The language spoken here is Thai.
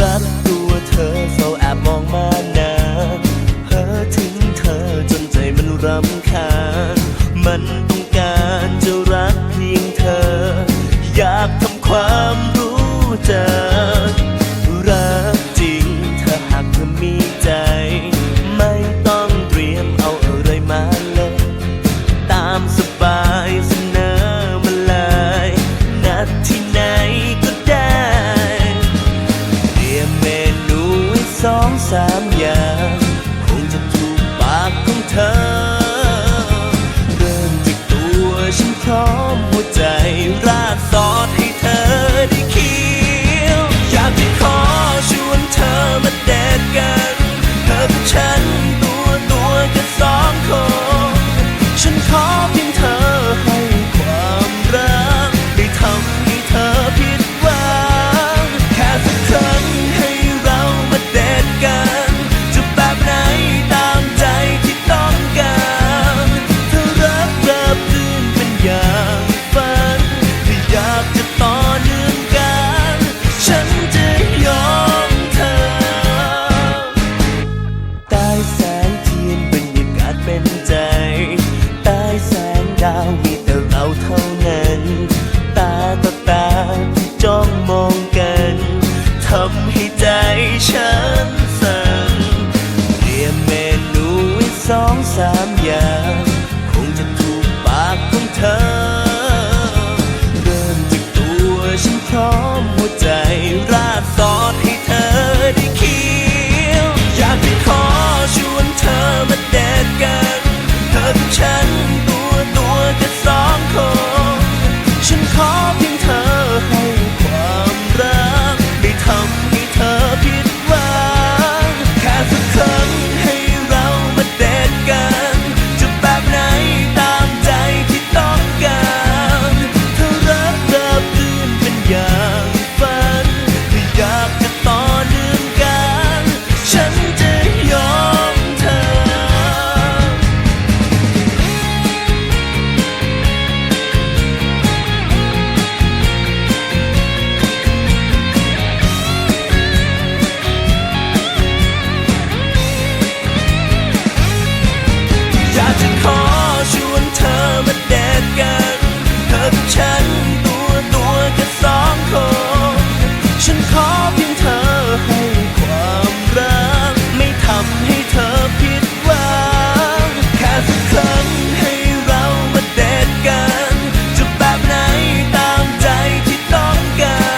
รักตัวเธอเฝ้าแอบมองมานานเพ้อถึงเธอจนใจมันรำคาญ มันต้องการจะรักเพียงเธอ อยากทำความรู้จัก องสามอย่างคงจะถูกปากของเธอ ดาวมีแต่เราเท่านั้น ตาต่อตาที่จ้องมองกันทำให้ใจฉันสั่นเตรียมเมนูไว้สองสามอย่างคงจะถูกปากของเธอ เริ่มจากตัวฉันพร้อมหัวใจ